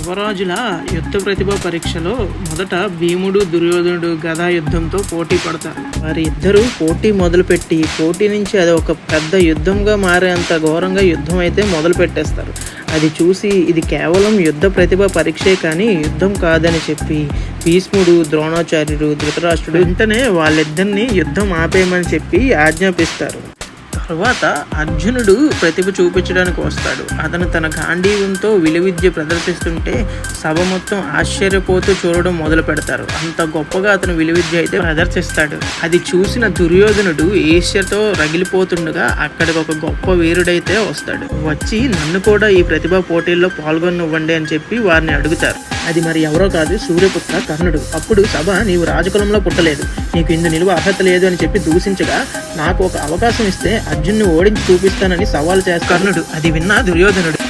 యువరాజుల యుద్ధ ప్రతిభ పరీక్షలో మొదట భీముడు దుర్యోధనుడు గదా యుద్ధంతో పోటీ పడతారు. వారి ఇద్దరు పోటీ మొదలుపెట్టి పోటీ నుంచి అది ఒక పెద్ద యుద్ధంగా మారేంత ఘోరంగా యుద్ధం అయితే మొదలు పెట్టేస్తారు అది చూసి ఇది కేవలం యుద్ధ ప్రతిభ పరీక్షే కానీ యుద్ధం కాదని చెప్పి భీష్ముడు ద్రోణాచార్యుడు ధృతరాష్ట్రుడు వెంటనే వాళ్ళిద్దరిని యుద్ధం ఆపేయమని చెప్పి ఆజ్ఞాపిస్తారు. తరువాత అర్జునుడు ప్రతిభ చూపించడానికి వస్తాడు. అతను తన గాంధీవంతో విలువిద్య ప్రదర్శిస్తుంటే సభ మొత్తం ఆశ్చర్యపోతూ చూడడం మొదలు పెడతారు. అంత గొప్పగా అతను విలువిద్య అయితే ప్రదర్శిస్తాడు. అది చూసిన దుర్యోధనుడు ఈర్ష్యతో రగిలిపోతుండగా అక్కడికి ఒక గొప్ప వీరుడైతే వస్తాడు. వచ్చి నన్ను కూడా ఈ ప్రతిభా పోటీల్లో పాల్గొనివ్వండి అని చెప్పి వారిని అడుగుతారు. అది మరి ఎవరో కాదు సూర్యపుత్ర కర్ణుడు. అప్పుడు సభ నీవు రాజకులంలో పుట్టలేదు. నీకు ఇందు నిలువ అర్హత లేదు అని చెప్పి దూషించగా నాకు ఒక అవకాశం ఇస్తే అర్జున్ని ఓడించి చూపిస్తానని సవాల్ చేస్తాడు కర్ణుడు అది విన్నా దుర్యోధనుడు.